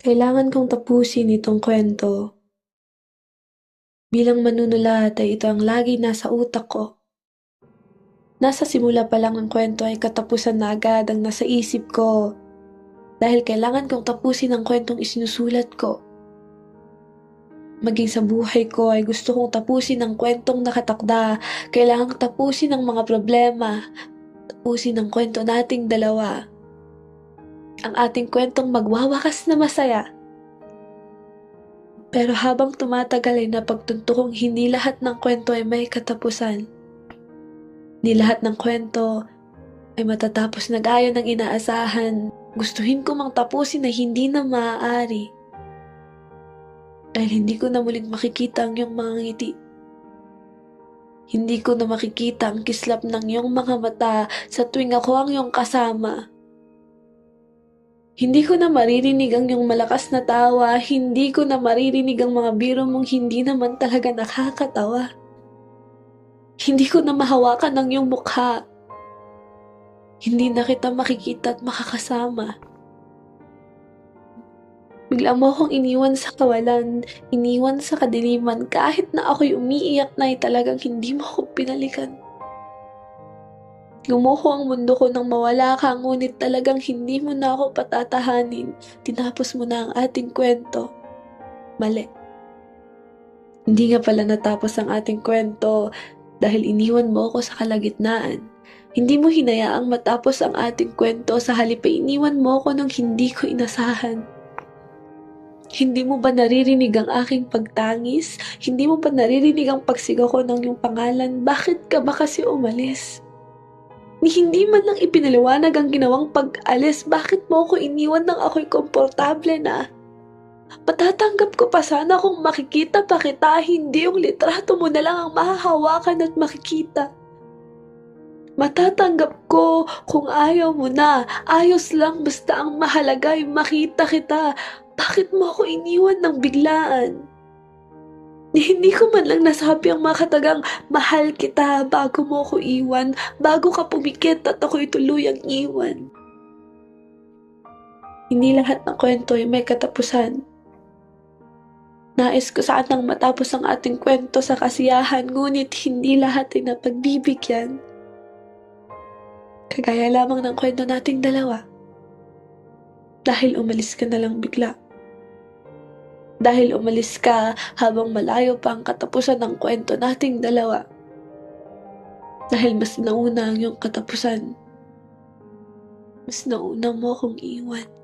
Kailangan kong tapusin itong kwento. Bilang manunulat ay ito ang lagi nasa utak ko. Nasa simula pa lang ng kwento ay katapusan na agad ang nasa isip ko dahil kailangan kong tapusin ang kwentong isinusulat ko. Maging sa buhay ko ay gusto kong tapusin ang kwentong nakatakda. Kailangan tapusin ang mga problema. Tapusin ang kwento nating dalawa. Ang ating kwentong magwawakas na masaya. Pero habang tumatagal ay napagtunto kong hindi lahat ng kwento ay may katapusan. Hindi lahat ng kwento ay matatapos na gaya ng inaasahan. Gustuhin ko mang tapusin na hindi na maaari. Dahil hindi ko na muling makikita ang iyong mga ngiti. Hindi ko na makikita ang kislap ng iyong mga mata sa tuwing ako ang iyong kasama. Hindi ko na maririnig ang iyong malakas na tawa, hindi ko na maririnig ang mga biro mong hindi naman talaga nakakatawa. Hindi ko na mahawakan ang iyong mukha. Hindi na kita makikita at makakasama. Bigla mo akong iniwan sa kawalan, iniwan sa kadiliman, kahit na ako'y umiiyak na ay talagang hindi mo ako pinalikan. Gumuho ang mundo ko nang mawala ka, ngunit talagang hindi mo na ako patatahanin. Tinapos mo na ang ating kwento. Mali. Hindi nga pala natapos ang ating kwento dahil iniwan mo ako sa kalagitnaan. Hindi mo hinayaang matapos ang ating kwento sa halip ay iniwan mo ako nang hindi ko inasahan. Hindi mo ba naririnig ang aking pagtangis? Hindi mo ba naririnig ang pagsigaw ko ng iyong pangalan? Bakit ka ba kasi umalis? Ni hindi man lang ipinaliwanag ang ginawang pag-alis, bakit mo ako iniwan nang ako'y komportable na? Patatanggap ko pa sana kung makikita pa kita, hindi yung litrato mo na lang ang mahahawakan at makikita. Matatanggap ko kung ayaw mo na, ayos lang basta ang mahalaga ay makita kita. Bakit mo ako iniwan ng biglaan? Hindi ko man lang nasabi ang mga katagang mahal kita bago mo ako iwan, bago ka pumikit at ako'y tuluyang iwan. Hindi lahat ng kwento ay may katapusan. Nais ko sanang matapos ang ating kwento sa kasiyahan, ngunit hindi lahat ay napagbibigyan. Kagaya lamang ng kwento nating dalawa. Dahil umalis ka na lang bigla. Dahil umalis ka habang malayo pa ang katapusan ng kwento nating dalawa. Dahil mas nauna ang iyong katapusan. Mas nauna mo akong iwan.